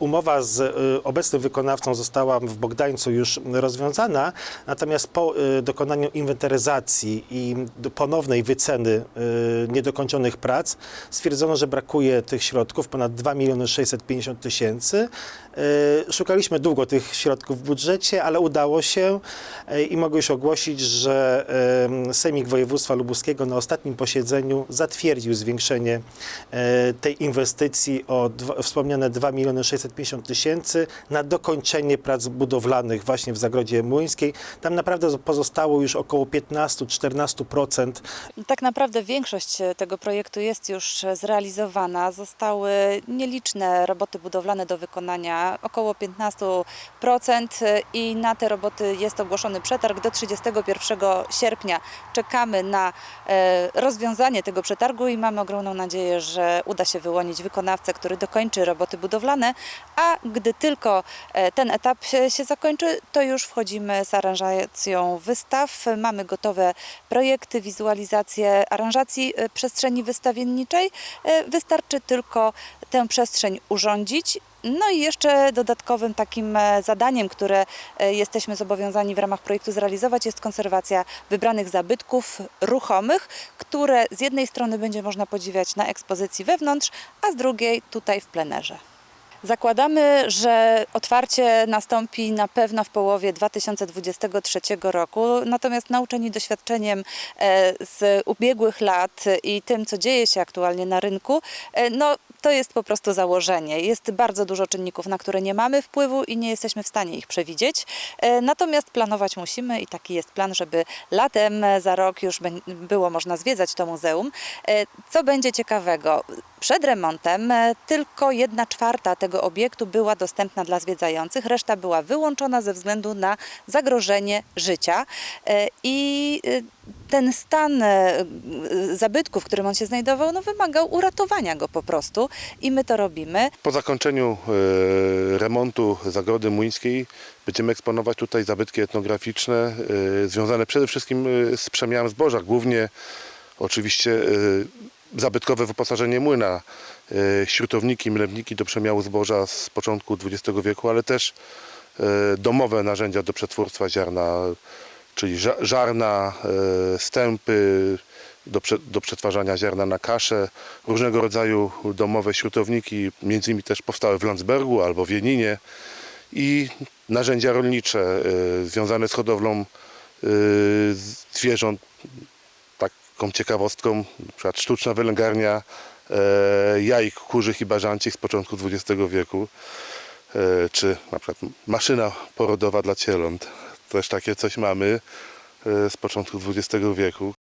umowa z y, obecnym wykonawcą została w Bogdańcu już rozwiązana, natomiast po y, dokonaniu inwentaryzacji i ponownej wyceny y, niedokończonych prac stwierdzono, że brakuje tych środków, ponad 2 miliony 650 tysięcy. Y, Szukaliśmy długo tych środków w budżecie, ale udało się y, i mogę już ogłosić, że y, Sejmik Województwa Lubuskiego na ostatnim posiedzeniu zatwierdził zwiększenie e, tej inwestycji o wspomniane 2 miliony 650 tysięcy na dokończenie prac budowlanych właśnie w Zagrodzie Młyńskiej. Tam naprawdę pozostało już około 15-14% Tak naprawdę większość e, tego projektu jest już e, zrealizowana. Zostały nieliczne roboty budowlane do wykonania, około 15% e, i na te roboty jest ogłoszony przetarg do 31 sierpnia. Czekamy na e, rozwiązanie tego przetargu i mamy ogromną nadzieję, że uda się wyłonić wykonawcę, który dokończy roboty budowlane, a gdy tylko e, ten etap się, zakończy, to już wchodzimy z aranżacją wystaw. Mamy gotowe projekty, wizualizacje aranżacji e, przestrzeni wystawienniczej. Wystarczy tylko tę przestrzeń urządzić. No i jeszcze dodatkowym takim e, zadaniem, które e, jesteśmy zobowiązani w ramach projektu zrealizować, jest konserwacja wybranych zabytków ruchomych, które z jednej strony będzie można podziwiać na ekspozycji wewnątrz, a z drugiej tutaj w plenerze. Zakładamy, że otwarcie nastąpi na pewno w połowie 2023 roku, natomiast nauczeni doświadczeniem e, z ubiegłych lat i tym, co dzieje się aktualnie na rynku, no to jest po prostu założenie. Jest bardzo dużo czynników, na które nie mamy wpływu i nie jesteśmy w stanie ich przewidzieć. E, Natomiast planować musimy i taki jest plan, żeby latem e, za rok już było można zwiedzać to muzeum. E, Co będzie ciekawego? Przed remontem tylko jedna czwarta tego obiektu była dostępna dla zwiedzających, reszta była wyłączona ze względu na zagrożenie życia. I e, ten stan e, zabytku, w którym on się znajdował, no, wymagał uratowania go po prostu i my to robimy. Po zakończeniu e, remontu Zagrody Młyńskiej będziemy eksponować tutaj zabytki etnograficzne e, związane przede wszystkim e, z przemiałem zboża, głównie oczywiście e, zabytkowe wyposażenie młyna, e, śrutowniki, mlewniki do przemiału zboża z początku XX wieku, ale też e, domowe narzędzia do przetwórstwa ziarna, czyli ża- żarna, e, stępy do, do przetwarzania ziarna na kaszę, różnego rodzaju domowe śrutowniki, między innymi też powstały w Landsbergu albo w Jeninie i narzędzia rolnicze e, związane z hodowlą e, zwierząt. Taką ciekawostką, przykład sztuczna wylęgarnia e, jaj kurzych i bażancich z początku XX wieku, czy na przykład maszyna porodowa dla cieląt. Też takie coś mamy e, z początku XX wieku.